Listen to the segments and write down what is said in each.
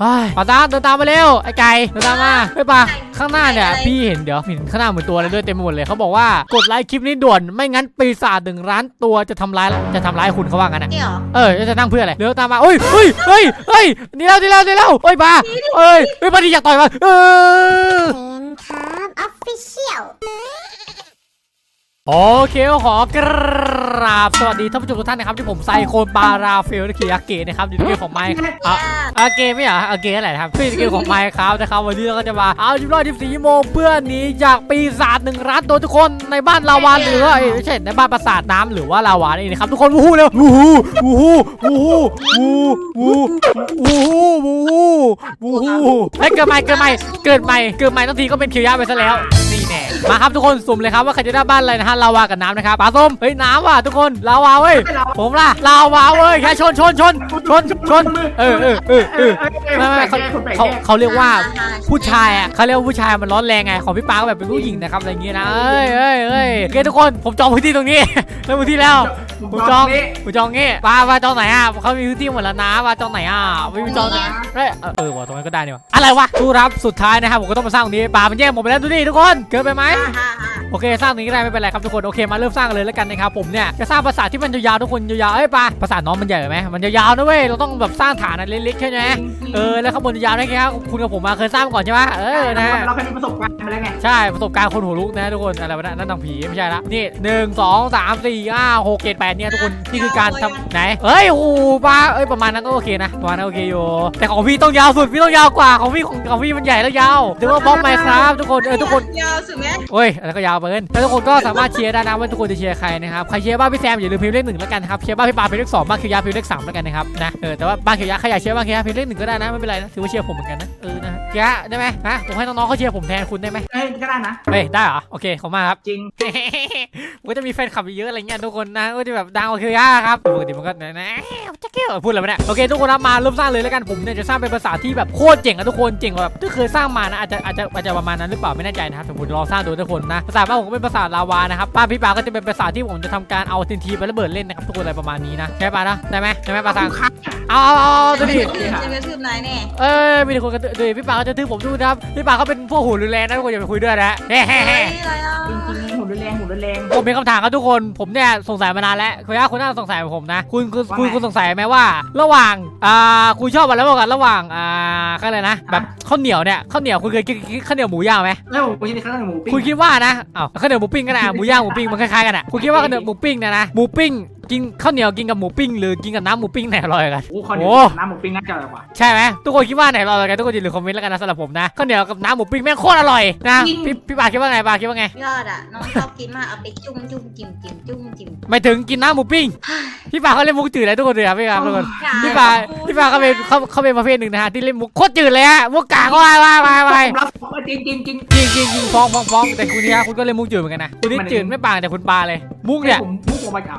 เฮ้ยปาตาเดินตามมาเร็วไอ้ไก่เดินตามมาเฮ้ยปาข้างหน้าเนี่ยพี่เห็นเดี๋ยวเห็นข้างหน้าเหมือนตัวอะไรด้วยเต็มไปหมดเลยเขาบอกว่ากดไลค์คลิปนี้ด่วนไม่งั้นปีศาจหนึ่งล้านตัวจะทำร้ายจะทำร้ายคุณเขาว่างั้นอะจริงเหรอเออจะนั่งเพื่ออะไรเดี๋ยวตามมาเฮ้ยเฮ้ยเฮ้ยเฮ้ยดีแล้วดีแล้วดีแล้วเฮ้ยปาเฮ้ยเฮ้ยปาดีอยากต่อยมาเออเป็นครับออฟฟิเชียล โอเคก็ขอกราบสวัสดีท่านผู้ชมทุกท่านนะครับที่ผมไซโคนปาราเฟลนักขี่อาเกะนะครับอยู่ในเกมของไมค์อะอาเกะไม่เหรออาเกะอะไรนะครับคือเกมของไมค์ครับนะครับวันนี้เราก็จะมาเอาจิบร้อยจิบสี่ชั่วโมงเพื่อนหนีจากปีศาจหนึ่งร้านตัวทุกคนในบ้านลาวาหรือว่าเอ้ยไม่ใช่ในบ้านปราสาทน้ำหรือว่าลาวานี่นะครับทุกคนวู้ฮู้เร็ววู้ฮู้วู้ฮู้วู้ฮู้วู้วู้วู้ฮู้วู้ฮู้วู้ฮู้เฮ้ยเกิดใหม่เกิดใหม่เกิดใหม่เกิดใหม่ทั้งทีก็เป็นคิวยะไปซะแล้วนี่แน่ มาครับทุกคนสุ่มเลยครับว่าใครจะได้บ้านอะไรนะฮะลาวากับน้ำนะครับปลาส้มเฮ้ยน้ำว่ะทุกคนลาวาเว้ยผมล่ะลาวาเว้ยแค่ชนชนชนชนชนเออเออเออเออไม่ไม่เขาเขาเขาเรียกว่าผู้ชายอะเขาเรียกว่าผู้ชายมันร้อนแรงไงของพี่ปาก็แบบเป็นผู้หญิงนะครับอะไรอย่างเงี้ยนะเอ้ยเอ้ยเอ้ยโอเคทุกคนผมจองพื้นที่ตรงนี้ได้พื้นที่แล้วผมจองผมจองงี้ปาปาจองไหนอะเขามีพื้นที่หมดแล้วนะปาจองไหนอะไม่มีจองไหนเอ้ยเออเออว่ะตรงนั้นก็ได้นี่ว่ะอะไรวะดูรับสุดท้ายนะครับผมก็ต้องมาสร้างตรงนี้ปามันแย่งผมไปแล้วดูดิทุกคนเกินไปไหมฮ่าฮ่าฮ่า ajá, ajá. Uh-huh. โอเคสร้างตรงนี้ก็ได้ไม่เป็นไรครับทุกคนโอเคมาเริ่มสร้างกันเลยแล้วกันนะครับผมเนี่ยจะสร้างปราสาทที่มันยาวๆทุกคนยาวๆเอ้ยปะปราสาทน้องมันใหญ่ไหมมันยาวๆนะเว้ยเราต้องแบบสร้างฐานอันเล็กๆใช่ไหมเออแล้วข้างบนยาวๆได้แค่คุณกับผมมาเคยสร้างมาก่อนใช่ไหมเออนะเราเคยมีประสบการณ์มาแล้วไงใช่ประสบการณ์คนหัวลุกนะทุกคนอะไรวะนะนั่นนางผีไม่ใช่ละนี่หนึ่งสองสามสี่ห้าหกเจ็ดแปดเนี่ยทุกคนนี่คือการทำไหนเฮ้ยโอ้โหปลาเอ้ยประมาณนั้นก็โอเคนะประมาณนั้นโอเคอยู่แต่ของพี่ต้องยาวสุดพี่ต้องยาวกว่าของพี่ของของพี่มันใหญ่แล้วยาวถือว่าบล็อกไมครับทุกคนเออทุกคนยาวสุดไหมโอ้ยอันนั้นก็ยาวเกินแล้วทุกคนก็สามารถเชียร์ได้นะว่าทุกคนจะเชียร์ใครนะครับใครเชียร์บ้านพี่แซมอย่าลืมพิมพ์เลขหนึ่งแล้วกันครับเชียร์บ้านพี่ปาพิมพ์เลขสองบ้านคิวยาพิมพ์เลขสามแล้วกันนะครับนะเออแต่ว่าบ้านคิวยาใครอยากเชียร์บ้านคิวยาพิมพ์เลขหนึ่งก็ได้นะไม่เป็นไรนะถือว่าเชียร์ผมเหมือนกันนะเออนะคิวยาได้ไหมฮะผมให้น้องๆเขาเชียร์ผมแทนคุณได้ไหม อ้ยก็ได้นะ เฮ้ยได้เหรอโอเคขอบคุณมากครับ จริง ผมก็จะมีแฟนคลับเยอะอะไรเงี้ยทุกคนนะก็จะแบบดังกว่าคิวยาครับปกติมันก็นะนะจะเกี่ยวพูดอะไรวะเนี่ยโอเค ทุกคนนะมาเริ่มสร้างเลยแล้วกันผมเนี่ยจะสร้างเป็นภาษาที่แบบโคตรเจ๋งอะทุกคนเจ๋งกว่าแบบที่เคยสร้างมานะอาจจะอาจจะอาจจะประมาณนั้นหรือเปล่าไม่แน่ใจนะครับแต่ผมจะลองสร้างดูทุกคนนะภาษาบ้านผมก็เป็นภาษาลาวานะครับป้านพี่ปาก็จะเป็นภาษาที่ผมจะทำการเอาทีนทีไประเบิดเล่นนะครับทุกคนอะไรประมาณนี้นะใช่ปะนะได้ไหมได้ไหมปาซังเอาเอาเอาเอาดูดิ จะกระทืบนายแน่ เอ้ยมีแต่คนกระตือดูดิพี่ปาก็จะทืบผมดูนะครับพี่ปาเขาเป็นพวกหูรุนแรงนะทุกคนอย่าไปคุยด้วยนะเฮ้เฮ้เฮ้ยอะไรอะจริงจริงๆหุ่นรุนแรงหุ่นรุนแรงผมมีคำถามครับทุกคน ผมเนี่ยสงสัยมานานแล้วคุณย่าคุณน่าสงสัยผมนะ คุณคุณคุณคุณสงสัยไหมว่า ระหว่างอ่าคุณชอบอะไรมากกว่าระหว่างอ่าก็เลยกนะแบบข้าวเหนียวเนี่ยข้าวเหนียวคุณเคยกินข้าวเหนียวหมูย่างไหมแล้วผมกินข้าวหมูปิ้งคุณคิดว่านะอ้าวข้าวเหนียวหมูปิ้งก็ได้อะหมูย่างหมูปิ้งมันคล้ายๆกันอะคุณคิดว่าข้าวเหนียวหมูปิ้งเนี่ยนะหมูปิ้ง กินข้าวเหนียวกินกับหมูปิ้งหรือกินกับน้ำหมูปิ้งไหนอร่อยกัน โอ้ข้าวเหนียวโอ้น้ำหมูปิ้งน่าจะอร่อยกว่าใช่ไหมทุกคนคิดว่าไหนอร่อยกันทุกคนอย่าลืมคอมเมนต์แล้วกันนะสำหรับผมนะข้าวเหนียวกับน้ำหมูปิ้งแม่งโคตรอร่อยนะพี่พี่ปาคิดว่าไงปาคิดว่าไงยอดอะน้องชอบกินมากเอาไปจุ่มจุ่มจิ้มจิ้มจุ่มจิ้มไม่ถึงกินน้ำหมูปิ้งพี่ปาเขาเล่นมุกจืดเลยทุกคนเลยครับพี่ครับทุกคนพี่ปาพี่ปาเขาเป็นเขาเขาเป็นประเภทหนึ่งนะฮะที่เล่นมุกโคตรจืดเลยฮะมุกกากว่าว่าว่าว่าผมรับว่าจริงจริงจริงจริงจริงจริงฟ้องฟ้องฟ้องแต่คุณนี่ฮะคุณก็เล่นมุกจืดเหมือนกันนะคุณนี่จืดไม่ปางแต่คุณปาเลยมุกเนี่ยผมมุกออกมาจาก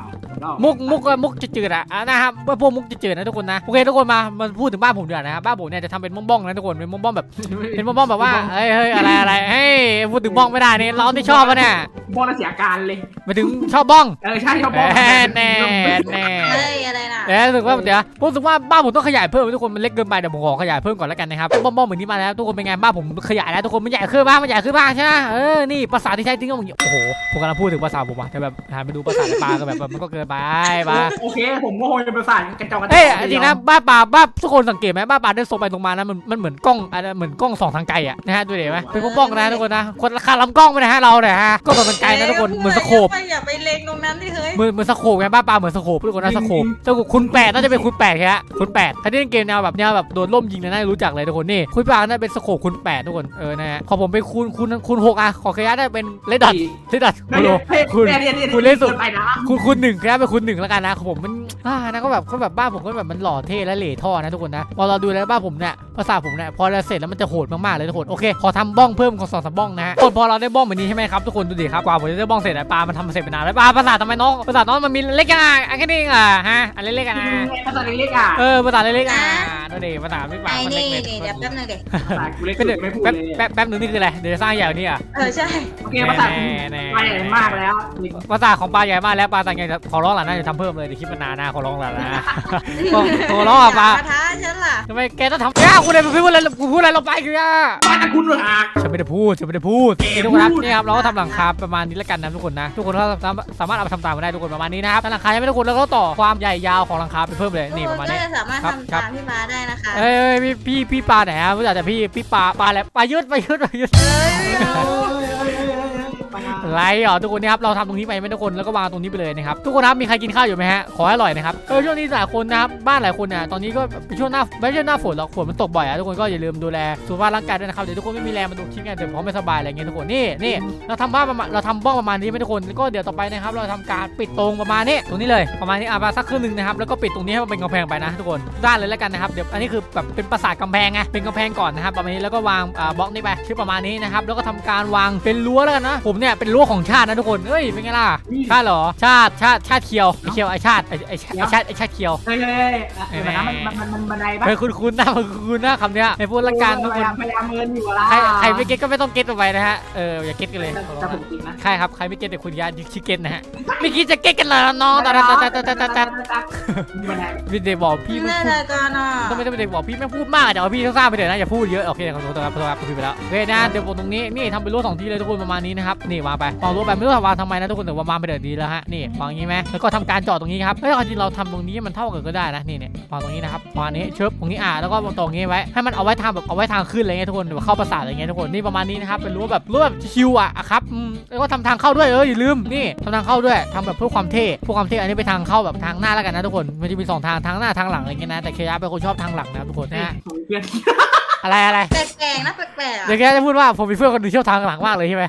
มุกมุกมุกจืดๆอะอะนะครับพวกมุกจืดๆนะทุกคนนะโอเคทุกคนมามาพูดถึงบ้านผมดีกว่านะครับบ้านผมเนี่ยจะทำเป็นบ้องๆนะทุกคนเป็นบ้องๆแบบเป็นบ้องๆแบบว่าเฮ้ยเฮ้ยอะไรอะไรเฮ้ยพูดถึงบ้องไม่ได้เนี่ยเราที่ชอบปะเนี่ยบอลเสียการเลยหมายถึงชอบบ้องเออใช่ชอบแหบอลมแน่แน่เฮ้ยอะไรน่ะเดี๋ยวรู้สึกว่าเดี๋ยวรู้สึกว่าบ้านผมต้องขยายเพิ่มทุกคนมันเล็กเกินไปเดี๋ยวผมขอขยายเพิ่มก่อนแล้วกันนะครับบ้องๆเหมือนนี้มาแล้วทุกคนเป็นไงบ้านผมขยายแล้วทุกคนมันใหญ่ขึ้นบ้างมันใหญ่ขึ้นบ้างใช่ไหมเออนี่ภาษาที่ใช้จริงก็มึงโอ้โหผมกำลังพูดถึงภาษาผมว่ะแต่แบบหันไปดูภาษาในปลาก็แบบมันก็เกินไปปะโอเคผมก็คงจะประสานกระจอกกระจอกเอ้ยจริงนะบ้านปลาบ้านทุกคนสังเกตไหมบ้านปลาเดินตรงไปตรงมานะมันมันเหมือนกล้องอะไรเหมือนกล้องสองทางไกลอะนะฮะดูดิไหมเป็นบ้องๆนะทุกคนนะคนราคาลำกล้องไปนะฮะเราเนี่ยฮะกล้องสองทางไกลนะทุกคนเหมือนสโคปอย่าไปเล็งตรงนั้นดิเฮ้ยเหมือนเหมือนสโคปไงบ้านปลาเหมือนสโคปทุกคนนะสโคปเจ้าคุณแปดน่าจะเป็นคุณแปดฮะคุณแปดถ้าที่เล่นเกมแนวแบบแนวแบบโดนล่มยิงเนี่ยน่าจะรู้จักเลยทุกคนนี่คุณปลาน่าเป็นสโคปคุณแปดทุกคนเออนะฮะขอผมเป็นคุณคุณคุณหกอะขอขยะได้เป็นเลดดอทเลดดอทไม่โลเฮ้ยคุณเนี่ยเนี่ยคุณเล่นสุดไปนะคุณคุณหนึ่งครับเป็นคุณหนึ่งแล้วกันนะของผมมันอ่านะก็แบบก็แบบบ้านผมก็แบบมันหล่อเท่และเหล่ท่อนะทุกคนนะพอเราดูแล้วบ้านผมเนี่ยภาษาผมเนี่ยพอเราเสร็จแล้วมันจะโหดมากๆเลยทุกคนโอเคขอทำบ้องเพิ่มของสองสามบ้องนะฮะคนพอเราได้บ้องแบบนี้ใช่ไหมครับทุกคนดูดิครับกว่าผมจะได้บ้องเสร็จอะปลามันทำมาเสร็จไปนานแล้วปลาภาษาทำไมน้องภาษาน้องมันมีเล็กอะอันแค่นี้เองอะฮะอันเล็กๆอะนะภาษาเล็กๆอะเออภาษาเล็กๆอะดูดิภาษาไม่ปากไอ้มันนี่เล็กนี่เดี๋ยวแป๊บนึงเดี๋ยวภาษากูเล็กเป็นสุดไม่พูดแป๊บเลยแป๊บแป๊บหนึงนี่คืออะไรเดี๋ยวจะสร้างใหญ่กว่านี้อะเออใช่โอเคภาษาคุณไปใหญ่มากแล้วภาษาของปลาใหญ่มากแล้วปลาต่างใหญ่ขอร้องหลานน่าจะทำเพิ่มเลยเดี๋ยวคลิปมันนานนะขอร้องหลานนะขอขอร้องอะปลากระทะฉันล่ะทำไมแกต้องทำแย่โอ้พูดอะไรพูดอะไรพูดอะไรลงไปคืออะบ้านคุณหากฉันไม่ได้พูดฉันไม่ได้พูดนี่ทุกคนครับนี่ครับเราก็ทำหลังคาประมาณนี้แล้วกันนะทุกคนนะทุกคนก็สามารถสามารถเอาไปทำตามมาได้ทุกคนประมาณนี้นะครับหลังคายังไม่ทุกคนแล้วก็ต่อความใหญ่ยาวของหลังคาไปเพิ่มเลยนี่ประมาณก็นี้จะสามารถครับทำครับตามพี่มาได้นะคะเอ้ยพี่พี่พี่ปลาไหนครับรู้จักแต่พี่พี่ปลาปลาอะไรปลายุดปลายุดปลายุดเอ้ย ไม่เอาไรอ๋อทุกคนนะครับเราทำตรงนี้ไปไหมทุกคนแล้วก็วางตรงนี้ไปเลยนะครับทุกคนครับมีใครกินข้าวอยู่ไหมฮะขอให้อร่อยนะครับเออช่วงนี้หลายคนนะครับบ้านหลายคนเนี่ยตอนนี้ก็เป็นช่วงหน้าไม่ใช่หน้าฝนหรอกฝนมันตกบ่อยอะทุกคนก็อย่าลืมดูแลสุขภาพร่างกายด้วยนะครับเดี๋ยวทุกคนไม่มีแรงมาดูคลิปกันเดี๋ยวพร้อมไม่สบายอะไรเงี้ยทุกคนนี่นี่เราทำบ้านประมาณเราทำบ้องประมาณนี้ไหมทุกคนแล้วก็เดี๋ยวต่อไปนะครับเราทำการปิดตรงประมาณนี้ตรงนี้เลยประมาณนี้อะประมาณสักครึ่งหนึงนะครับแล้วก็ปิดตรงนี้ให้มันเป็นกำแพงไปนะทุกคนด้านเลยแล้วกันนะครับเดี๋ยวอันนี้คือแบบเป็นปราสาทกำแพงไงเป็นกำแพงก่อนนะครับประมาณนี้แล้วก็วางอ่าบล็อกนี้ไปชื่อประมาณนี้นะครับแล้วก็ทำการวางเป็นรั้วแล้วกันนะผมเนี่ยเป็นรั้วของชาตินะทุกคนเอ้ยเป็นไงล่ะชาติเหรอชาติชาติชาติเคียวไอเคียวไอชาติไอไอชาติไอชาติไอชาติเคียวเฮ้ยเฮ้ยเดี๋ยวนะมันมันมันมันบันไดปะเฮ้ยคุณคุณนะคุณคุณนะคำเนี้ยไอพูดละกันทุกพคนยายามพยายามเมินอยู่ละใครใครไม่เก็ตก็ไม่ต้องเก็ตไปนะฮะเอออย่าเก็ตกันเลยแต่ผมจริงนะใช่ครับใครไม่เก็ตเดี๋ยวคุณยาชิเก็ตนะฮะไม่คิดจะเก็ตกันเลยน้องตาตาตาตาตาตาตาบันไดพี่เดบอกพี่ไม่แน่พูดเลยกันอะต้องไม่ต้องไปเด็กบอกพี่ไม่พูดมากเดี๋ยวพี่ซ่าๆไปเดี๋ยวนะอย่าพูดเยอะโอเคขอโทษครับขอโทษครับคุยไปแล้วโอเคนะเดี๋ยวผมตรงนี้นี่ทำเป็นรั้วสองทีเลยทุกคนประมาณนี้นะครับนี่วางไปวางรั้วไปไม่รู้วางทำไมนะทุกคนแต่ว่าวางไปเดี๋ยวดีแล้วฮะนี่วางอย่างนี้ไหมแล้วก็ทำการเจาะตรงนี้ครับเฮ้ยจริงเราทำตรงนี้มันเท่ากันก็ได้นะนี่เนี่ยวางตรงนี้นะครับวางนี้เชิบตรงนี้อ่าแล้วก็ตรงนี้ไว้ให้มันเอาไว้ทางแบบเอาไว้ทางขึ้นอะไรเงี้ยทุกคนหรือว่าเข้าประสาทอะไรเงี้ยทุกคนนี่ประมาณนี้นะครับเป็นรั้วแบบรั้วแบบชิวๆอะครับอืมแล้วก็ทำทางเข้าด้วยเอออย่าลืมนี่ทำทางเข้าด้วยทำแบบเพื่อความเท่เพื่อความเท่อันนี้เป็นทางเข้าแบบทางหน้าแล้วกันนะทุกคนมันจะมีสองทางทางหน้าทางหลังอะไรเงี้ยนะแต่เคยาเป็นคนชอบทางหลังนะครับทุกคนนะฮะเพื่อนอะไรอะไรแปลกๆนะแปลกๆเดี๋ยอะวแกจะพูดว่าผมมีเพื่อนคนหนึงเที่ยวทางหลังมากเลยใช่ไหม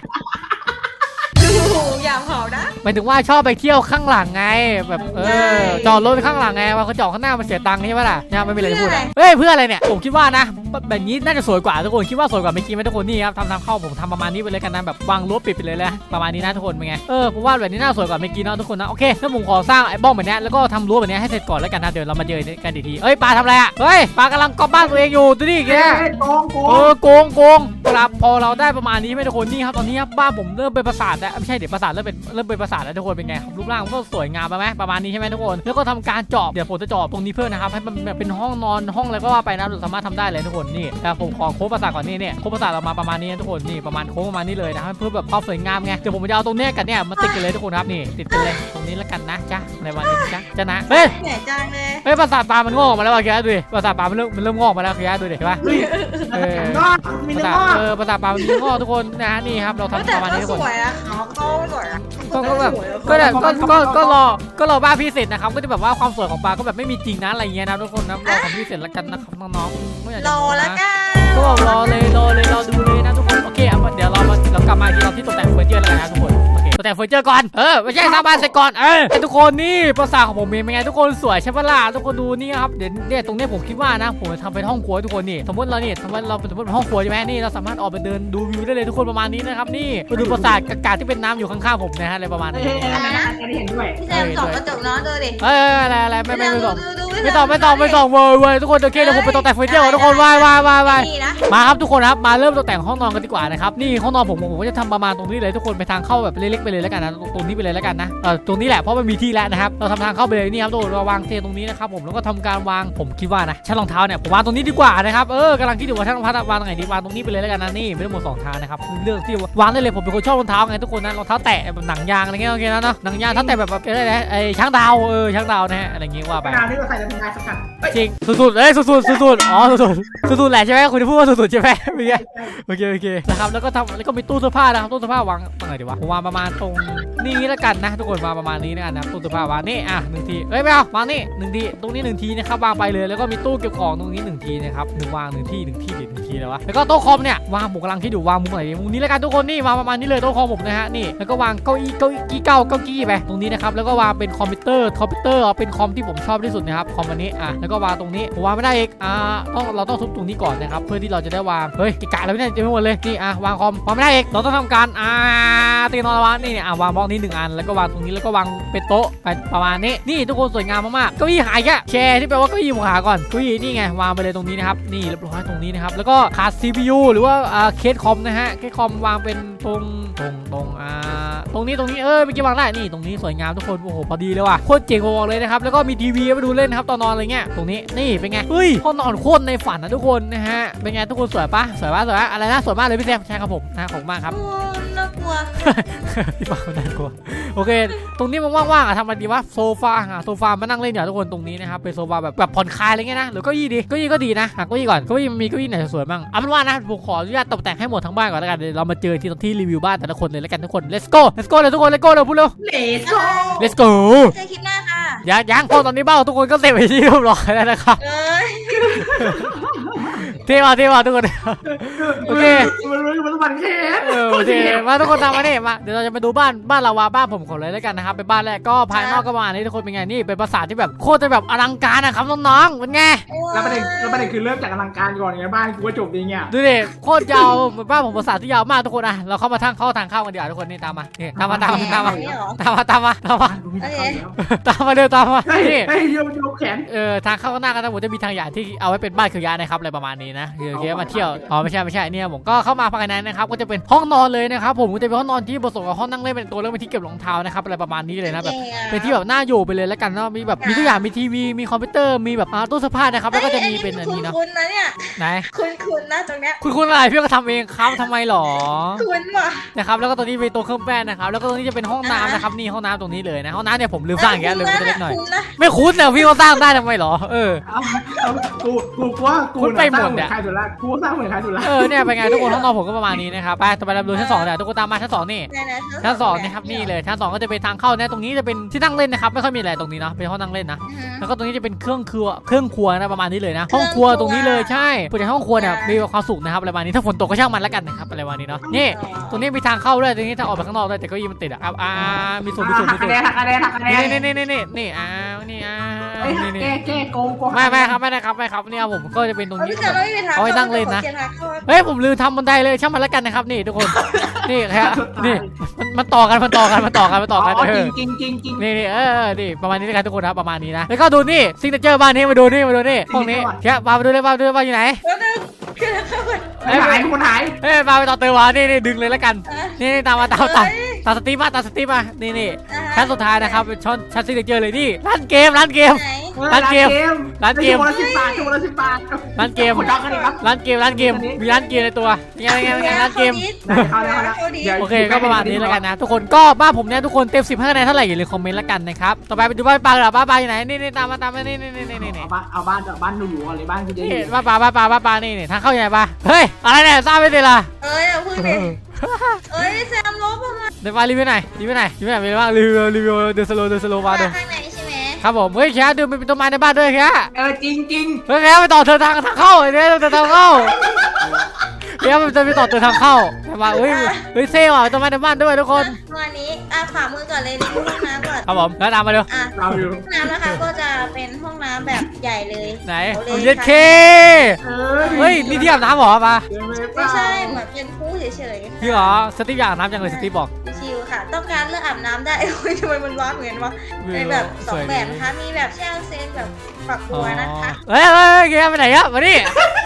ดูอย่าเผานะ หมายถึงว่าชอบไปเที่ยวข้างหลังไง แบบเออจอดรถข้างหลังไงว่าเขาจอดข้างหน้ามันเสียตังค์ใช่ไหมล่ะเนี่ยไม่มีอะไรจะพูดอะเฮ้ยเพื่ออะไรเนี่ยผมคิดว่านะแบบนี้น่าจะสวยกว่าทุกคนคิดว่าสวยกว่าเมื่อกี้ไหมทุกคนนี่ครับทำทางเข้าผมทำประมาณนี้ไปเลยกันนะแบบวางรั้วปิดไปเลยนะประมาณนี้นะทุกคนเป็นไงเออผมว่าแบบนี้น่าสวยกว่าเมื่อกี้เนาะทุกคนนะโอเคถ้าผมขอสร้างไอ้บ้องแบบเนี้ยแล้วก็ทำรั้วแบบเนี้ยให้เสร็จก่อนแล้วกันนะเดี๋ยวเรามาเจอกันอีกทีเอ้ยปลาทำอะไรอะเฮ้ยปลากำลังก๊อปบ้านตัวเองอยู่ดูดิแกโกงโกเองอโกงโกงครับพอเราได้ประมาณนี้ไหมทุกคนนี่ครับตอนนี้ครับบ้านผมเริ่มเป็นปราสาทแล้วไม่ใช่เดี๋ยวปราสาทเริ่มเป็นเริ่มเป็นปราสาทแล้วทุกคนเป็นไงครับรูปร่างมันก็สวยงามไปไหมประมาณนี้ใช่ไหมทุกคนแล้วก็ทำการเจาะเดี๋ยวผมจะเจาะตรงนี้เพิ่มนะครับให้มันแบบเป็นห้องนอนห้องอะไรก็ว่าไปนะเราสามารถทำได้เลยทุกคนนี่แต่ผมขอโค้งปราสาทก่อนนี่เนี่ยโค้งปราสาทเรามาประมาณนี้นะทุกคนนี่ประมาณโค้งประมาณนี้เลยนะครับเพื่อแบบความสวยงามไงเดี๋ยวผมจะเอาตรงเนี้ยกันเนี่ยมาติดกันเลยทุกคนครับนี่ติดกันเลยตรงนี้แล้วกันนะจ้ะในวันนี้จ้ะจ้ะนะเฮ้ยเหนื่อยจังเลยเฮ้ยปราสาทปลามันงอกออกมาแล้วว่ะแกดูดิปราสาทปลามันเริ่มมันเริ่มงอกมาแล้วแกดูดิเห็นปะเอองอกมีภาเนื้อษางอกเออภาษาปลามันมีงอกทุกคนนะฮะนี่ครับเราทำแต่ประมาณก็นี้ทุกสคนวยนะเขาก็สวยนะก็ก็แบบก็แบบก็ก็ก็รอก็รอบ้านพี่เสร็จนะครับก็จะแบบว่าความสวยของปลาก็แบบไม่มีจริงนะอะไรเงี้ยนะทุกคนนะรอของพี่เสร็จแล้วกันนะครับน้องๆไม่อยากรจะอพูดแล้วนะกัน ก็บอกรอเลยรอเลยรอดูเลยนะทุกคน โอเคเอาเดี๋ยวเรามาเรากลับมาที่เราที่ตกแต่งเฟอร์นิเจอร์แล้วกันนะทุกคนโอเค ตกแต่งเฟอร์นิเจอร์ก่อน เออ ไม่ใช่สร้างบ้านเสร็จก่อน เออแต่ทุกคนนี่ภาษาทของผมเองเป็นไงทุกคนสวยใช่ปะล่ะทุกคนดูนี่ครับ เดี๋ยวเนี่ยตรงเนี้ยผมคิดว่านะ ผมจะทำเป็นห้องครัวให้ทุกคนนี่ สมมติเราเนี่ยสมมติเราสมมติเป็นห้องครัวใช่ไหมนี่ เราสามารถออกไปเดินดูวิวได้เลยทุกคนประมาณนี้นะครับ นี่ไปดูปราสาทกากาที่เป็นน้ำอยู่ข้างๆผมนะฮะอะไรประมาณเอ้นี้ยอันนั้นอันนี้เห็นด้วยพี่แซมส่องกระจกเนาะดูดิเอ้ยอะไรอะไรไม่ไม่ไม่ต้องดูดูไม่ต้องไม่ต้องไม่ต้องเว้ยเว้ยทุกคนโอเคเดี๋ยวผมไปตกแต่งเฟอร์นิเจอร์ก่อนทุกคนวายวายวายวายนี่นะมาครับทุกคนครับมาเริ่มตกแต่งห้องนอนกันดีกว่านะครับนี่ห้องนอนผมผมก็จะทำประมาณตรงนี้เลยทุกคนไปทางเข้าแบบเล็กๆไปเลยแล้วกันนะตรงนี้ไปเลยแล้วกันนะเออตรงนี้แหละเพราะมันมีที่แล้วนะครับเราทำทางเข้าไปเลยนี่ครับทุกคนเราวางเตียงตรงนี้นะครับผมแล้วก็ทำการวางผมคิดว่านะชั้นรองเท้าเนี่ยผมวางตรงนี้ดีกว่านะครับเออกำลังคิดอยู่ว่าชั้นรองเท้าวางตรงไหนดีวางตรงนี้ไปเลยแล้วกันนะนี่ไม่ได้หมดสองทางนะครับเลือกที่วางได้เลยผมเป็นคนชอบรองเท้าไงทุกคนนะรองเท้าแตะแบบหนังยางอะไรเงี้ยโอเคนะเนาะหนังยางเท้าแตะแบบแบบอะไรนะไอ้ช้างดาวเออช้างดาวนะฮะอะไรเงี้ยว่าไปดาวนี่ก็ใส่เป็นลายสกัดจริงสุดๆเอ้ยสุดๆสุดๆอ๋อสุดๆสุดๆแหละใช่ไหมคุณจะพูดว่าสุดๆใช่ไหมไม่ใช่โอเคโอเคนะครับแล้วก็ทำแล้วก็มีตู้เสื้อผ้านะครับตู้เสื้อผ้าวางตรงไหนดีวะผมวางประมาณตรงนี่แล้วกันนะทุกคนวาประมาณนี้แล้วกันนะตู้เสื้อผ้าวางนี่อะหนึ่งทีเอ้ยไม่เอาวางนี่หนึ่งทีตรงนี้หนึ่งทีนะครับวางไปเลยแล้วก็มีตู้เก็บของตรงนี้หนึ่งทีนะครับหนึ่งวางหนึ่งที่หนึ่งที่หนึ่งทีแล้ววะแล้วก็โต๊ะคอมเนี่ยวางผมกำลังคิดอยู่วางมุมไหนดีมุมนี้แล้วกันทุกคนนี่วางประมาณนี้เลยโต๊ะคอมผมนะฮะนี่แล้วก็วางเก้าอี้เก้าอี้เก้าเก้าอี้ไปตรงนี้นะครับแล้วก็วางเป็นคอมพิวเตอร์คอมพิวเตอร์เอาเป็นคอมที่ผมชอบที่สุดนะครับคอมอันนี้อะแล้วก็วางตรงนี้ผมวางไม่ได้อีกอ่าต้องเราต้องทุบตรงนี้ก่อนนะครับเพื่อที่เราจะได้วางเฮ้ยกิกะแล้วเนี่ยเต็มหมดเลยนี่อะวางคอมวางไม่ได้อีกเราต้องทำการอ่าตีนอนละวางนเนี่ยอะวางบล็อกนี้หนึ่งอันแล้วก็วางตรงนี้แล้วก็วางเป็นโต๊ะไปประมาณนี้นี่ทุกคนสวยงามมากๆเก้าอี้หายแค่แชร์ที่แปลว่าเก้าอี้ผมหาก่อนเก้าอี้นี่ไงวางไปเลยตรงนี้นะครับนี่เรียบร้อยตรงนี้นะครับแล้วก็ขาด CPU หรือว่าเคสคอมนะฮะเคสคอมวางเป็นตรงตรงตรงอ่าตรงนี้ตรงนี้เออเมื่อกี้วางได้นี่ตรงนี้สวยงามทุกคนโอ้โหพอดีเลยว่ะโคตรเจ๋งบอกเลยนะครับแล้วก็มีทีวีไปดูเล่นนะครับตอนนอนอะไรเงี้ยตรงนี้นี่เป็นไงเฮ้ยห้องนอนโคตรในฝันนะทุกคนนะฮะเป็นไงทุกคนสวยปะสวยปะสวยปะอะไรนะสวยมากเลยพี่แซมใช่ครับผมนะขอบมากครับน่ากลัว พี่ปาน่ากลัวโอเค ตรงนี้มันว่างๆอะทำอะไรดีวะโซฟาหาโซฟามานั่งเล่นเดี๋ยวทุกคนตรงนี้นะครับเป็นโซฟาแบบแบบผ่อนคลายอะไรเงี้ยนะหรือเก้าอี้ดีเก้าอี้ก็ดีนะหาเก้าอี้ก่อนเก้าอี้มันมีเก้าอี้ไหนสวยๆบ้างเอาเป็นว่านะผมขออนุญาตตกแต่งให้หมดทั้งบ้านก่อนแล้วกันเดี๋ยวเรามาเจอที่ที่รีวิวบ้านแต่ละคนเลยแล้วกันทุกคน let's go let's go เลยทุกคน let's go เลยพูดเร็วเลสโก้ let's go เจอคลิปหน้าค่ะ ยังยังพอตอนนี้บ้านทุกคนก็เสร็จไปที่เรียบร้อยแล้วนะครับ เอ้ย เท่มาเท่มาทุกคนโอเคมันมันมันมันแค่เออโอเคมาทุกคนตามมานี่มาเดี๋ยวเราจะมาดูบ้านบ้านลาวาบ้านผมขอเลยแล้วกันนะครับเป็นบ้านแรกก็ภายนอกก็ประมาณนี้ทุกคนเป็นไงนี่เป็นปราสาทที่แบบโคตรจะแบบอลังการนะครับน้องๆเป็นไงแล้วประเด็นแล้วประเด็นคือเริ่มจากอลังการก่อนไงบ้านกูก็จบดีเงี้ยดูดิโคตรยาวเหมือนบ้านผมปราสาทที่ยาวมากทุกคนอะเราเข้ามาทางเข้าทางเข้ากันดีกว่าทุกคนนี่ตามมานี่ตามมาตามมาตามมานี่เหรอตามมาตามมาตามมาดูมีเขาแล้วตามมาเร็วตามมาเฮ้ยนี่เฮ้ยโยมโยมแขนเออทางเข้าข้างหน้ากันนะผมจะมีทางใหญ่ที่เอาไว้เป็นบ้านคือยานะครับอะไรประมาณนี้นะเดี๋ยวเดี๋ยวมาเที่ยวอ๋อไม่ใช่ไม่ใช่เนี่ยผมก็เข้ามาภายในนะครับก็จะเป็นห้องนอนเลยนะครับผมก็จะเป็นห้องนอนที่ผสมกับห้องนั่งเล่นเป็นตัวเลือกเป็นที่เก็บรองเท้านะครับอะไรประมาณนี้เลยนะแบบเป็นที่แบบน่าอยู่ไปเลยแล้วกันเนาะมีแบบมีทุกอย่างมีทีวีมีคอมพิวเตอร์มีแบบอ่าตู้เสื้อผ้านะครับแล้วก็จะมีเป็นอันนี้เนาะคุณนะเนี่ยไหนคุณคุณนะตรงเนี้ยคุณคุณอะไรพี่ก็ทำเองครับทำไมหรอคุณว่ะนะครับแล้วก็ตรงนี้เป็นตัวเครื่องแป้งนะครับแล้วก็ตรงนี้จะเป็นห้องน้ำนะครับนี่ห้องน้ำตรงนี้เลยนะห้องน้ำเนี่ยผมลืมสร้างอย่างเงี้ยลืมไปเล็กหน่อยคุณนะไม่คุ้นเลยพี่ก็สร้างได้ทำไมหรอเออเอาเอากูกูกูว่ากูคุณไปหมดสเนี่ร้ายงเหมือนใครสุดละกูสร้างเหมือนใครสุดละเออเนี่ยเป็นไงทุกคนห้องนอนผมก็ประมาณนี้นะครับไปต่อไปเราดูชั้นสองเนี่ยทุกคนตามมาชั้นสองนี่ไหนๆชั้นสองนะครับนี่เลยชั้นสองก็จะเป็นทางเข้านะตรงนี้จะเป็นที่นั่งเล่นนะครับไม่ค่อยมีอะไรตรงนี้เนาะเป็นห้องนั่งเล่นนะอือฮึแล้วก็ตรงนี้จะเป็นเครื่องครัวเครื่องครัวนะประมาณนี้เลยนะ ห้องครัวตรงนี้เลยใช่ปกติห้องครัวเนี่ยมีความสุขนะครับอะไรประมาณนี้ถ้าฝนตกก็ช่างมันแล้วกันนะครับอะไรประมาณนี้เนาะนี่ตรงนี้มีทางเข้าด้วยตรงนี้ทางออกไปข้างนอกด้วยแต่เก็ยีมันติดอะอะอ่ามีส่วนมีส่วนหัมีกส่คะวนแนนหักคะแนนหักคะแนนนี่นี่นี่นี่นี่อ้าวนี่อ้าวเอ้ยนี่นี่แก้แก้โกงโกงไม่ไม่ครับไม่ได้ครับไม่ครับเนี่ยผมก็จะเป็นตรงเอานี้พี่จะไม่มีทางเอาไว้นั่งเล่นนะขอขียทางเข้าไว้เฮ้ยผมลืมทำบันไดเลยช่างมันแล้วกันนะครับนี่ทุกคน นี่ครับนี่มันมันต่อกันมันต่อกันมันต่อกันมันต่อกันอ๋อเอจริองจริงจริงจริงนี่นี่เออเออนี่ประมาณนี้แล้วกันทุกคนครับประมาณนี้นะแล้วก็ดูนี่ซิงเกิลบ้านนี้มาดูนี่มาดูนี่ห้องนี้แค่มาดูเลยมาดูเลยว่าอยู่ไหนแล้วนึงคือเข้าไปไม่หายคนหายเฮ้ยมาไปต่อเติมวะนี่นี่ดึงเลยแล้วกันอะนี่นี่ตามมาตามตามเอ้ย ตามสตีฟมาตามสตีฟมานี่นี่อ่าฮะชั้นสุดท้ายนะครับเป็นชั้นชั้นซิงเกิลเลยนี่ร้านเกมร้านเกมไหนร้านเกมร้านเกมชั่วโมงละสิบบาทชั่วโมงละสิบบาทร้านเกม คนดังกันอีกครับร้านเกมร้านเกมมีร้านเกมในตัวยังไงยังไงยังไงร้านเกม เอาแล้วเอาแล้วเดี๋ยวโอเคก็ประมาณนี้แล้วกันนะ ทุกคนก็บ้านผมเนี่ยทุกคนเต็มสิบให้คะแนนเท่าไหร่อย่าลืมคอมเมนต์แล้วกันนะครับต่อไปไปดูบ้านปลาเหรอบ้านปลาอยู่ไหนนี่นี่ตามมาตามมานี่นี่นี่นี่นี่เอาบ้านเอาบ้านเอาบ้านหนูๆก่อนเลยบ้านกูจะอนี่ยู่บ้านปลาบ้านปลาบ้านปลานี่นี่ทางเข้ายังไงปะเฮ้ยอะไรเนี่ยทราบไม่ได้ล่ะเอ้ยอย่าพึ่งดิ เอ้ยแซมลบทำไมเดี๋ยวมารีวิวหน่อยรีวิวหน่อยรีวิวหน่อยเป็นไงบ้างรีวิวรีวิวเดินสโลว์เดินสโลว์มาดูข้างในใช่ไหมครับผมเฮ้ยแค่ดูมันเป็นต้นไม้ในบ้านด้วยแค่เออจริงจริงเฮ้ยแค่ไปต่อเธอทางทางเข้าไอ้เนี่ยเธอทางเข้าแค่มันจะไปต่อเธอทางเข้าแต่ว่าเฮ้ยเฮ้ยเซ่ว่ะต้นไม้ในบ้านด้วยทุกคน วันนี้ อะขวามือก่อนเลยรีวิวห้องน้ำก่อนครับผมแล้วตามมาดูอะเราอยู่ห้องน้ำนะคะก็จะเป็นห้องน้ำแบบใหญ่เลยไหนเอาเลยโอ้ยเย็ดเคเออเฮ้ยนี่ที่อาบน้ำเหรอปะเดินไปเปไม่ล่าใช่เหมือนเป็นคู่เฉยๆพี่เหรอสตีฟอยากอาบน้ำจังเลยสตีฟบอกชิลค่ะ ต้องการเลือกอาบน้ำได้โอ้ยทำไมมันร้อนเหมือนวะเป็นแบบสองแบบนะคะมีแบบแช่เซนแบบฝักบัวนะคะเฮ้ยเฮ้ยแกไปไหนอะมาดิ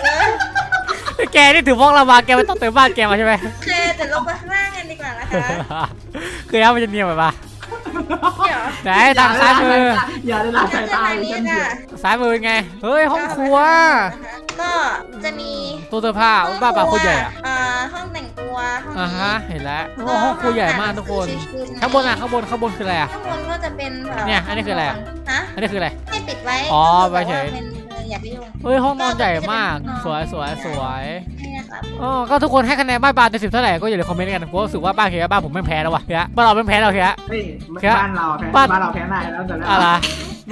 เออแกนี่ถือพวกเรามาแกไม่ต้องเติมบ้านแกมาใช่ไหมโอเคเดี๋ยวลงไปข้างล่างกันดีกว่านะคะ คือแล้วมันจะเนียนไปปะเดี๋ยวไหนทางซ้ายมืออย่าได้ละสายตาทางเลยนี้ฉันเดือค่ะดซ้ายมือไง เฮ้ยห้องครัวก็จะมีตู้เสื้อผ้าอุ้ยบ้าปาโคตรใหญ่อะอ่าห้องแต่งตัวห้องอ่านี้ฮะเห็นแล้วโอ้ห้องครัวใหญ่มากทุกคน ข้างบนอะข้างบนข้างบนคืออะไรอะ ข้างบนก็จะเป็นแบบเนี่ยอันนี้คืออะไรอะ ฮะอันนี้คืออะไร ให้ปิดไว้อ๋อก็ไว้เฉยบอกาเป็นเอออย่าไปยุ่งเฮ้ยห้องนอนใหญ่มาก สวยสวยสวยนี่นะครับอ๋อก็ทุกคนให้คะแนนบ้านปลาเต็มสิบเท่าไหร่ก็อย่าลืมคอมเมนต์กันผมรู้สึกว่าบ้านเคียบ้านผมไม่แพ้แล้ววะเคียบ้านเราไม่แพ้แล้วเคีย เฮ้ยแค่บ้านเราแพ้บ้าน บ้านเราแพ้นายแล้วแต่ละอะไร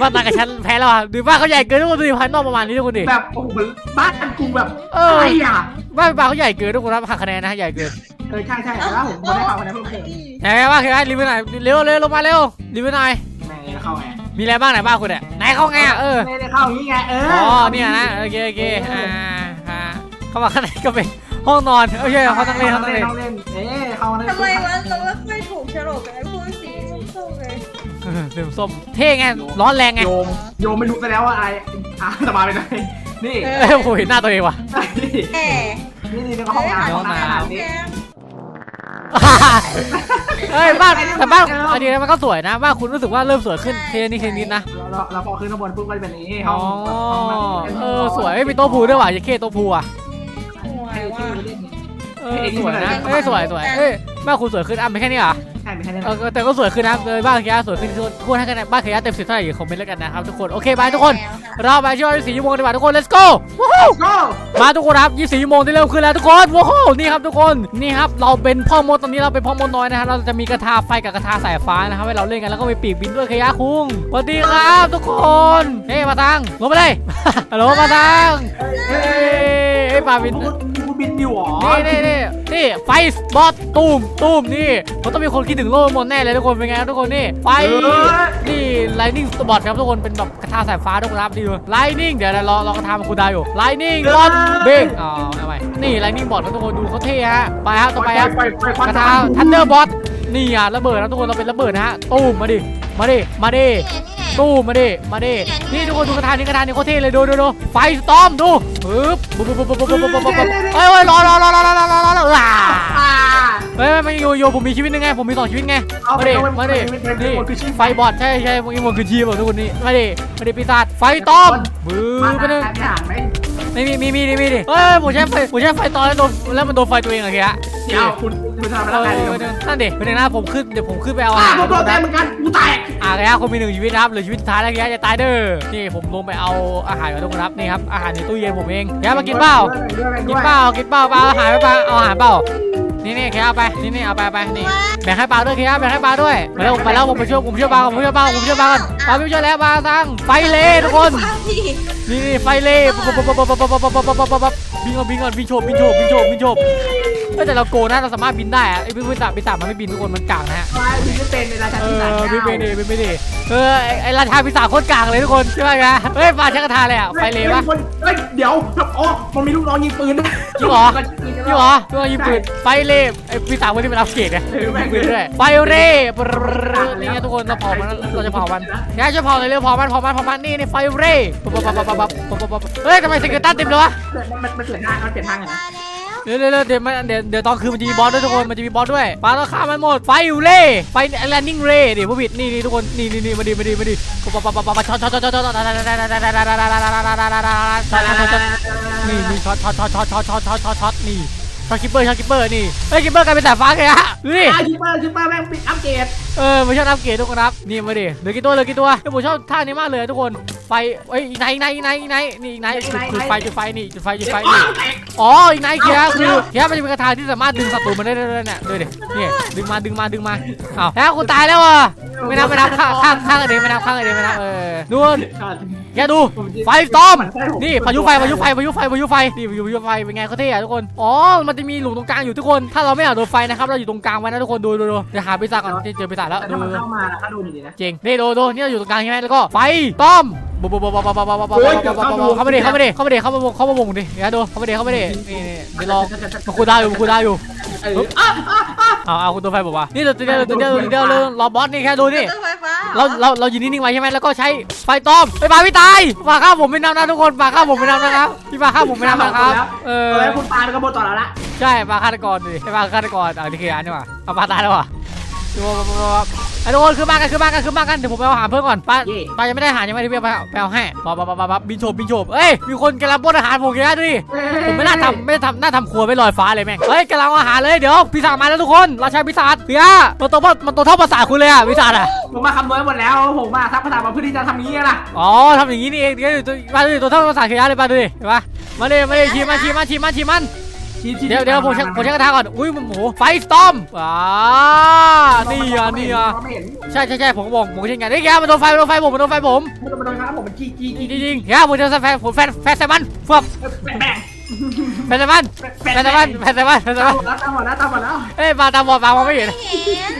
บ้านตากับฉันแพ้แล้วอะดูบ้านเขาใหญ่เกินทุกคนดูดิภายนอกประมาณนี้ทุกคนดิ แบบโอ้โหบ้านกูแบบเออะอไรอะบ้านปลาเขาใหญ่เกินทุกคนรับหักคะแนนนะใหญ่เกินเออใช่ใช่แต่ว่าผมไม่ได้เข้าคะแนนเพิ่มเติมไหนบ้างคือรีวิวหน่อยเร็วเร็วลงมาเร็วรีวิวหน่อยแม่เข้าไง มีอะไรบ้างไหนบ้างคุณเนี่ยไหนเข้าไงอะเออไม่ได้เข้าอย่างนี้ไงเอออ๋อ๋อเนี่ยนะโอเคโอเคอ่าอ่าเข้ามาข้างในก็เป็นห้องนอนโอเคเขาตั้งเล่นเขาตั้งเล่นเล่นเอ๊ะเข้ามาเล่นทำไมวะเราไม่ค่อยถูกโฉลกกับไอ้พวกสีส้มๆเลยเดิมส้มเท่ไงร้อนแรงไงโยมโยมไม่รู้ซะแล้วว่าอะไรอะสบายไปไหนนี่เอ้ยโอ้ยหน้าตัวเองว่ะแหมนี่นี่นี่ก็ห้องน้ำห้องน้ำขนาดนี้แก้ม เฮ้ยบ้านแต่บ้านอันนี้มันก็สวยนะบ้านคุณรู้สึกว่าเริ่มสวยขึ้นเทนิดเทนิดนะเราเราพอขึ้นข้างบนปุ๊บก็จะเป็นอย่างนี้อ๋ห้อองห้องเออสวยเอ้ยมีโต๊ะพูด้วยว่ะอย่าเคโต๊ะพูอะสวยให้ว่ะชื่อเล่น เออสวยนะเอ้ยสวยสวยเอ้ยบ้านคุณสวยขึ้นอะไม่แค่นี้เหรอ ใช่ไม่ใช่เล่นเออแต่ก็สวยขึ้นนะเลยบ้านเคียสวยขึ้นทุกคนทุกคนให้คะแนนบ้านเคียเต็มสิบเท่าไหร่คอมเมนต์แล้วกันนะครับทุกคนโอเคบายทุกคนเราไปช่วยสี่ชั่วโมงดีกว่าทุกคน let's go ก็มาทุกคนครับ24ชั่วโมงที่เริ่มขึ้นแล้วทุกคนว้าวนี่ครับทุกคนนี่ครับเราเป็นพ่อมดตอนนี้เราเป็นพ่อมดน้อยนะครับเราจะมีกระทาไฟกับกระทาสายฟ้านะครับให้เราเล่นกันแล้วก็มีปีกบินด้วยขยะคุงสวัสดีครับทุกคนเฮ้ยมาตังลงไปเลย ฮัลโหลมาตังเฮ้ยเฮ้ยปาบินกูกู บินดิวหรอนี่นี่นี่นี่ไฟบอสตูมตูมนี่มันต้องมีคนคิดถึงโลกหมดแน่เลยทุกคนเป็นไงครับทุกคนนี่ไฟนี่ lightning bot ครับทุกคนเป็นแบบกระทาสายฟ้าทุกคนครับดีเลย lightning เดี๋ยวเราเรากระทามันกูได้อยู่ lightning bot เบ้งอ๋อเอาไปนี่ lightning bot ครับทุกคนดูเขาเท่ฮะไปครับต่อไปครับไปไปควันกระทา thunder bot นี่อะระเบิดนะทุกคนเราเป็นระเบิดนะฮะตูมมาดิมาดิมาดินี่ไงนี่ไง ตู้มาดิมาดินี่ทุกคนดูกระทานนี่กระทานนี่โคตรเท่เลยดูดูดูไฟสตอมดูปึ๊บปุ๊บปุ๊บปุ๊บปุ๊บปุ๊บปุ๊บปุ๊บปุ๊บเฮ้ยเฮ้ยรอรอรอรอรอรอรอรอรอว้าอ่าเฮ้ยไม่อยู่อยู่ผมมีชีวิตหนึงไงผมมีสองชีวิตไงเอามาไปดิเอาไปมาดิเอาไปนี่เอาไปคือชีพไฟบอดใช่ใช่อีกมันคือชีพของทุกคนนี่มาดิมาดิปีศาจไฟตอมบื้มาอไปทานึงงอ่าน ไหมไม่มีมีมีดิมีดิเฮ้ยผมใช้ไฟผมใช้ไฟตอนแล้วโดนแล้วมันโดนไฟตัวเองเหรอเฮียเดี๋ยวคุณคุณทำเออะไรอกันนั่นดิเป็นนะผมขึ้นเดี๋ยวผมขึ้นไปเอาอ่าอาหารผมโดนแตเหมือนกันกูแตกอะครับคนมีหนึ่งชีวิตนะครับเหลือชีวิตสุดท้ายแล้วเฮียจะตายเด้อนี่ผมลงไปเอาอาหารกับทุกคนครับนี่ครับอาหารในตู้เย็นผมเองเฮียมากินเปล่ากินเปล่ากินเปล่าเปล่าอาหารไปเปล่าเอาอาหารเปล่า นี่นี่แค่เอาไปนี่นี่เอาไปเอาไปนี่แบ่งให้ปลาด้วยแค่แบ่งให้ปลาด้วยมาแล้วไปแล้วผมไปช่วยผมช่วยปลาผมช่วยปลาผมช่วยปลาก่อนปลาไม่ช่วยแล้วปลาสั่งไฟเล่ทุกคนฟังดินี่นี่ไฟเล่ปั๊บปั๊บปั๊บปั๊บปั๊บปั๊บปั๊บปั๊บปั๊บปั๊บปั๊บบินก่อนบินก่อนบินโฉบบินโฉบบินโฉบบินโฉบเอ้ยแต่เราโกงนะเราสามารถบินได้อะไอ้บินสามบินสามมันไม่บินทุกคนมันกากนะฮะไปบินไม่เป็นในราชาเอที่ไหนอบินไม่ดีบินไม่ดีเออไอ้ไอ้ราชาปีศาจโคตรกากเลยทุกคนใช่ไหมนะเฮ้ยปลาชักกระทาเลยอะไฟเล่ปะเฮ้ยเดี๋ยวอ๋อมันมีลูกน้องยิงปืนด้วยจริงเหรอ จริงเหรอตัวยิงปืนไฟเล่ไอ้ปีศาจคนที่เป็นอัปเกรดไงยิงปืนด้วยไฟเล่ปรรนี่ไงทุกคนเราเผามันเราจะเผามันเนี่ยจะเผาเลยเร็วเผามันเผามันเผามันนี่นี่ไฟเล่ปั๊บปั๊บปั๊บปั๊บปั๊บปั๊บปั๊บเฮ้ยทำไมสเกลตันเต็มเลยวะมันมันเปลี่ยนทางมันเปลี่ยนทางไงมาแล้ว เดี๋ยวเดี๋ยวเดี๋ยวเดี๋ยวเดี๋ยวตอนคืนมันจะมีบอสด้วยทุกคนมันจะมีบอสด้วยปลาต้องฆ่ามันหมดไฟอยู่เล่ไฟแลนดิ้งเร่เดี๋ยวพวกบิดนี่นี่ทุกคนนี่นี่นี่มาดีมาดีมาดีปะปะปะช็อตช็อตช็อตช็อตช็อตช็อตช็นี่นี่ช็อตช็อตช็อตช็อตช็อตช็อตช็อตนี่ ช็อตคิปเปอร์ช็อตคิปเปอร์นี่เฮ้ยคิปเปอร์กลายเป็นสายฟ้าเลยฮะดูดิอ่าคิปเปอร์คิปเปอร์แม่งปิดอัปเกรดเออไม่ชอบอัปเกรดทุกคนครับนี่มาดิเหลือกี่ตัวเหลือกี่ตัวเฮ้ยผมชอบท่านี้มากเลยทุกคนไฟเอ้ยอีกไหนอีกไหนอีกไหนอีกไหนนี่อีกไหนจุดจุดไฟจุดไฟนี่จุดไฟจุดไฟนี่อ๋ออีกไหนเคียคือเคียมันจะเป็นกระทาที่สามารถดึงศัตรูมาได้ด้วยเนี่ยดูดินี่ดึงมาดึงมาดึงมาอ้าวแล้วคุณตายแล้วอะไม่นับไม่นับข้างข้างข้างกันเองไม่นับข้างกันเองไม่นับเออดู แกดูไฟสตอมนี่พายุไฟพายุไฟพายุไฟพายุไฟนี่พายุพายุไฟเป็นไงเขาเท่อะทุกคนอ๋อมันจะมีหลุมตรงกลางอยู่ทุกคน ถ้าเราไม่อยากโดนไฟนะครับเราอยู่ตรงกลางไว้นะทุกคนดูดูดูเดี๋ยวหาปีศาจก่อนเจอปีศาจแล้วแต่ดูถ้ามันดูเข้ามาถ้าดูดีๆนะเจ๋งนี่ดูดูนี่เราอยู่ตรงกลางใช่ไหมแล้วก็ไฟต้อม บบบบบบบบบบบบเข้ามาดิเข้ามาดิเข้ามาดิเข้ามาดิเข้ามาวงดิเดี๋ยวดูเข้ามาดิเข้ามาดินี่นี่เดี๋ยวลองมาคูดาวอยู่คูดาวอยู่เอออะอะอะเอาเอาคุณตัวไฟบอกว่านี่เราตัวเดียวตัวเดียวตัวเดียวเลยรอบอสนี่แค่ดูนี่รถไฟฟ้าเราเราเรายืนนิ่งๆไว้ใช่ไหมแล้วก็ใช้ไฟต้อมไปปาพี่ตายปาข้าผมไม่นำนะทุกคนปาข้าผมไม่นำนะครับพี่ปาข้าผมไม่นำนะครับเออตอนแรกคุณตายแล้วก็บนต่อแล้วละใช่ปาฆาตกรดิไอ้ปาฆาตกรอะนี่คืออันนี่หว่าเอาปาตายแล้วว่ะ ดูไอ้ทุกคนขึ้นมากันขึ้นมากันขึ้นมากันเดี๋ยวผมไปเอาอาหารเพิ่มก่อนป้าป้ายังไม่ได้อาหารยังไม่ได้ไปเอาไปเอาให้ปั๊บปั๊บปั๊บปั๊บบินโฉบบินโฉบเอ้ยมีคนกำลังป้อนอาหารผมกันนะดูดิผมไม่น่าทำไม่ทำน่าทำครัวไม่ลอยฟ้าเลยแม่งเฮ้ยกำลังเอาอาหารเลยเดี๋ยวพิซซ่ามาแล้วทุกคนราชาพิซซ่าเพียมันตัวมันตัวเท่าภาษาคุณเลยอะพิซซ่าอะผมมาคำนวณหมดแล้วผมมาทักภาษามาเพื่อที่จะทำนี้ล่ะอ๋อทำอย่างนี้นี่เองเดี๋ยวตัวมาดูดิตัวเท่าภาษาเคียเลยมาดูดิเห็นปะมาเลยมาเลยชิมมันชิมมันชิมมันชิม มันเดี๋ยวเดี๋ยวผมเช็คผมเช็คกระทะก่อน อุ้ยมันโหไฟสตอมอ่านี่อะนี่อะไม่เห็นใช่ใช่ใช่ผมก็บอกผมก็เช่นกันเฮ้ยแกมันโดนไฟมันโดนไฟผมมันโดนไฟผมไม่ต้องมาโดนครับผมมันจี้จี้จริจี้งจริงๆแกผมเจอแฟนผมแฟนแฟนแซมมันฟึบแบ่งแฟนแซมมันแฟนแซมมันแฟนแซมมันแฟนแซมตามันหมดแล้วตาหมดแล้วตาหมดแล้วเอ้ยปลาตาบอดปลามองไม่เห็นไม่เห็น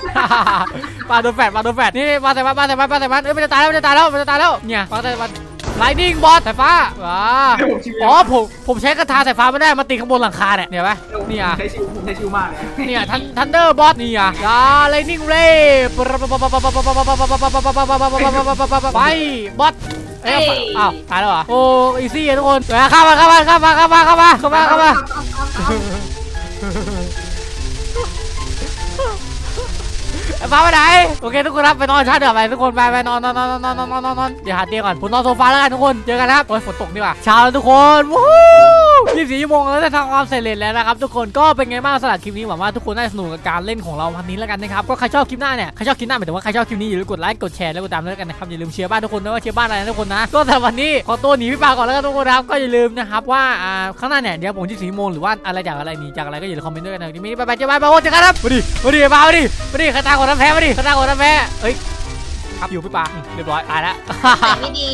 ปลาโดนแฟดปลาโดนแฟดนี่ปลาแซมมันปลาแซมมันปลาแซมมันเอ้ยมันจะตายแล้วมันจะตายแล้วมันจะตายแล้วเนี่ยปลาแซมมัน ไลนิ่งบอสสายฟ้าว้าผมชิวอ๋อผมผมใช้กระทาสายฟ้าไม่ได้มาตีข้างบนหลังคาเนี่ยเห็นปะนี่อะใช้ชิวใช้ชิวมากเลยเนี่ยทันทันเดอร์บอสนี่อะยาไลนิ่งเร่ไปบอสเอ้ยอ้าวตายแล้วเหรอโอ้อีซี่ทุกคนเข้ามาเข้ามาเข้ามาเข้ามาเข้ามาเข้ามาเข้ามา ฟ้าไปไหนโอเคทุกคนครับไปนอนชาเดี๋ยวไปทุกคนไปไปนอนนอนนอนนอนนอนนอนเดี๋ยวหาเตียงก่อนผมนอนโซฟาแล้วกันทุกคนเจอกันครับโอ้ยฝนตกนี่ว่ะเช้าแล้วทุกคนวู้ ยี่สิบสี่ชั่วโมงแล้วได้ทำความเสร็จแล้วนะครับทุกคนก็เป็นไงบ้างสำหรับคลิปนี้หวังว่าทุกคนได้สนุกกับการเล่นของเราวันนี้แล้วกันนะครับก็ใครชอบคลิปหน้าเนี่ยใครชอบคลิปหน้าหมายถึงว่าใครชอบคลิปนี้อย่าลืมกดไลค์กดแชร์แล้วกดตามด้วยกันนะครับอย่าลืมเชียร์บ้านทุกคนนะว่าเชียร์บ้านอะไรนะทุกคนนะก็สำหรับวันนี้ขอตัวหนีพี่ปาก่อนแล้วกันทุกคนครับก็อย่าลืมนะครับว่าอ่าข้างหน้าเนี่ยเดี๋ยวผมยี่สิบสี่ชั่วโมงหรือว่าอะไรจากอะไรหนีจากอะไรก็อย่าลืมคอมเมนต์ด้วยกันนะทีนี้ไปไปเจอบ้านไปโอ้เจอกันครับมาดิมาดิมาดิมาดิคาตาของน้ำแพ้มาดิคาตาของน้ำแพ้เอ้ยครับอยู่พี่ปาเรียบร้อยตายแล้วไม่ดี